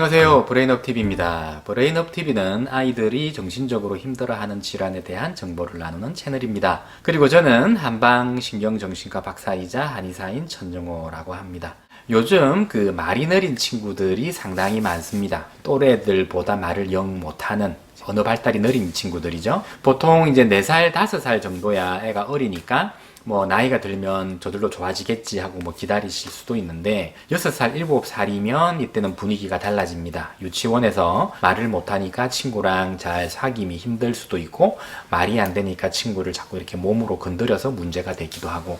안녕하세요. 브레인업 TV입니다. 브레인업 TV는 아이들이 정신적으로 힘들어하는 질환에 대한 정보를 나누는 채널입니다. 그리고 저는 한방신경정신과 박사이자 한의사인 천정호라고 합니다. 요즘 그 말이 느린 친구들이 상당히 많습니다. 또래들보다 말을 영 못하는 언어 발달이 느린 친구들이죠. 보통 이제 4살, 5살 정도야 애가 어리니까 뭐 나이가 들면 저절로 좋아지겠지 하고 뭐 기다리실 수도 있는데 6살, 7살이면 이때는 분위기가 달라집니다. 유치원에서 말을 못하니까 친구랑 잘 사귐이 힘들 수도 있고 말이 안 되니까 친구를 자꾸 이렇게 몸으로 건드려서 문제가 되기도 하고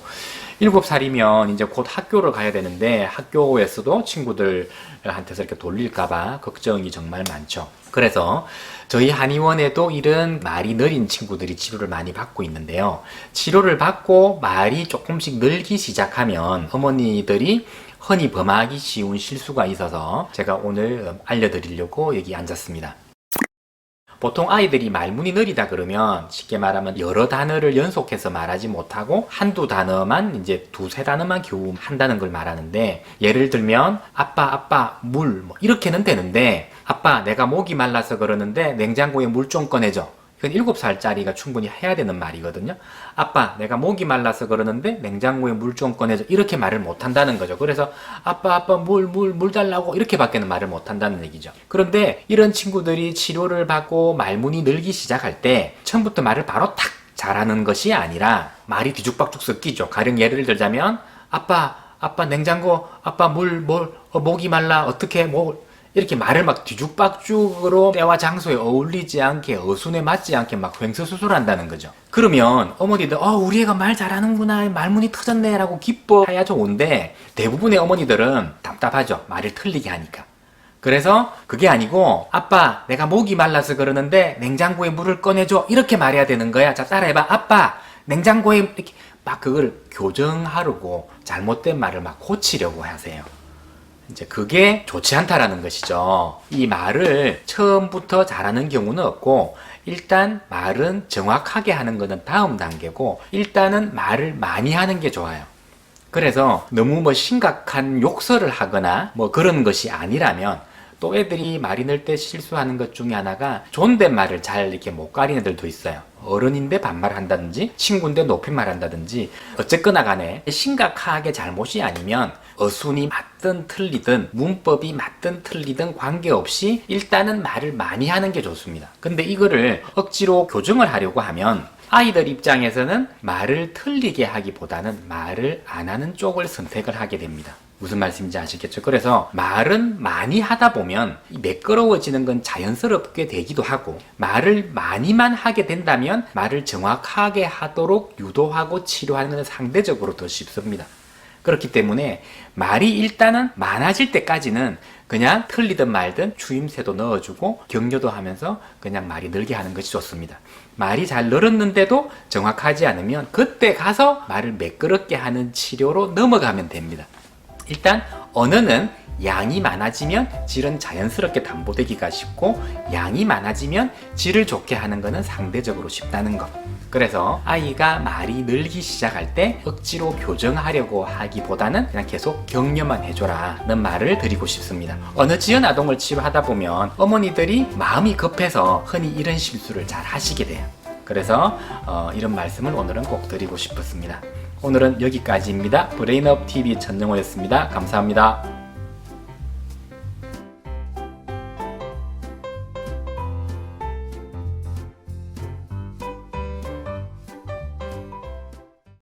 7살이면 이제 곧 학교를 가야 되는데 학교에서도 친구들한테서 이렇게 돌릴까봐 걱정이 정말 많죠. 그래서 저희 한의원에도 이런 말이 느린 친구들이 치료를 많이 받고 있는데요. 치료를 받고 말이 조금씩 늘기 시작하면 어머니들이 흔히 범하기 쉬운 실수가 있어서 제가 오늘 알려드리려고 여기 앉았습니다. 보통 아이들이 말문이 느리다 그러면 쉽게 말하면 여러 단어를 연속해서 말하지 못하고 한두 단어만 이제 두세 단어만 겨우 한다는 걸 말하는데 예를 들면 아빠 아빠 물 뭐 이렇게는 되는데 아빠 내가 목이 말라서 그러는데 냉장고에 물 좀 꺼내줘 이건 7살짜리가 충분히 해야 되는 말이거든요. 아빠, 내가 목이 말라서 그러는데 냉장고에 물 좀 꺼내줘. 이렇게 말을 못 한다는 거죠. 그래서 아빠, 아빠, 물, 물, 물 달라고 이렇게밖에는 말을 못 한다는 얘기죠. 그런데 이런 친구들이 치료를 받고 말문이 늘기 시작할 때 처음부터 말을 바로 탁 잘하는 것이 아니라 말이 뒤죽박죽 섞이죠. 가령 예를 들자면 아빠, 아빠 냉장고, 아빠 물, 뭘, 어, 목이 말라, 어떻게, 뭐, 이렇게 말을 막 뒤죽박죽으로 때와 장소에 어울리지 않게 어순에 맞지 않게 막 횡설수설한다는 거죠. 그러면 어머니들 어 우리 애가 말 잘하는구나 말문이 터졌네 라고 기뻐해야 좋은데 대부분의 어머니들은 답답하죠. 말을 틀리게 하니까. 그래서 그게 아니고 아빠 내가 목이 말라서 그러는데 냉장고에 물을 꺼내줘 이렇게 말해야 되는 거야. 자 따라해봐 아빠 냉장고에 이렇게 막 그걸 교정하려고 잘못된 말을 막 고치려고 하세요. 이제 그게 좋지 않다라는 것이죠. 이 말을 처음부터 잘하는 경우는 없고, 일단 말은 정확하게 하는 것은 다음 단계고, 일단은 말을 많이 하는 게 좋아요. 그래서 너무 뭐 심각한 욕설을 하거나 뭐 그런 것이 아니라면, 또 애들이 말이 늘때 실수하는 것 중에 하나가 존댓말을 잘 이렇게 못 가리는 애들도 있어요. 어른인데 반말 한다든지 친구인데 높임말 한다든지 어쨌거나 간에 심각하게 잘못이 아니면 어순이 맞든 틀리든 문법이 맞든 틀리든 관계없이 일단은 말을 많이 하는 게 좋습니다. 근데 이거를 억지로 교정을 하려고 하면 아이들 입장에서는 말을 틀리게 하기보다는 말을 안 하는 쪽을 선택을 하게 됩니다. 무슨 말씀인지 아시겠죠? 그래서 말은 많이 하다 보면 매끄러워지는 건 자연스럽게 되기도 하고 말을 많이만 하게 된다면 말을 정확하게 하도록 유도하고 치료하는 건 상대적으로 더 쉽습니다. 그렇기 때문에 말이 일단은 많아질 때까지는 그냥 틀리든 말든 추임새도 넣어주고 격려도 하면서 그냥 말이 늘게 하는 것이 좋습니다. 말이 잘 늘었는데도 정확하지 않으면 그때 가서 말을 매끄럽게 하는 치료로 넘어가면 됩니다. 일단 언어는 양이 많아지면 질은 자연스럽게 담보되기가 쉽고 양이 많아지면 질을 좋게 하는 것은 상대적으로 쉽다는 것. 그래서 아이가 말이 늘기 시작할 때 억지로 교정하려고 하기보다는 그냥 계속 격려만 해줘라 는 말을 드리고 싶습니다. 어느 지연 아동을 치료하다 보면 어머니들이 마음이 급해서 흔히 이런 실수를 잘 하시게 돼요. 그래서 어, 이런 말씀을 오늘은 꼭 드리고 싶었습니다. 오늘은 여기까지입니다. 브레인업 TV 전영호였습니다. 감사합니다.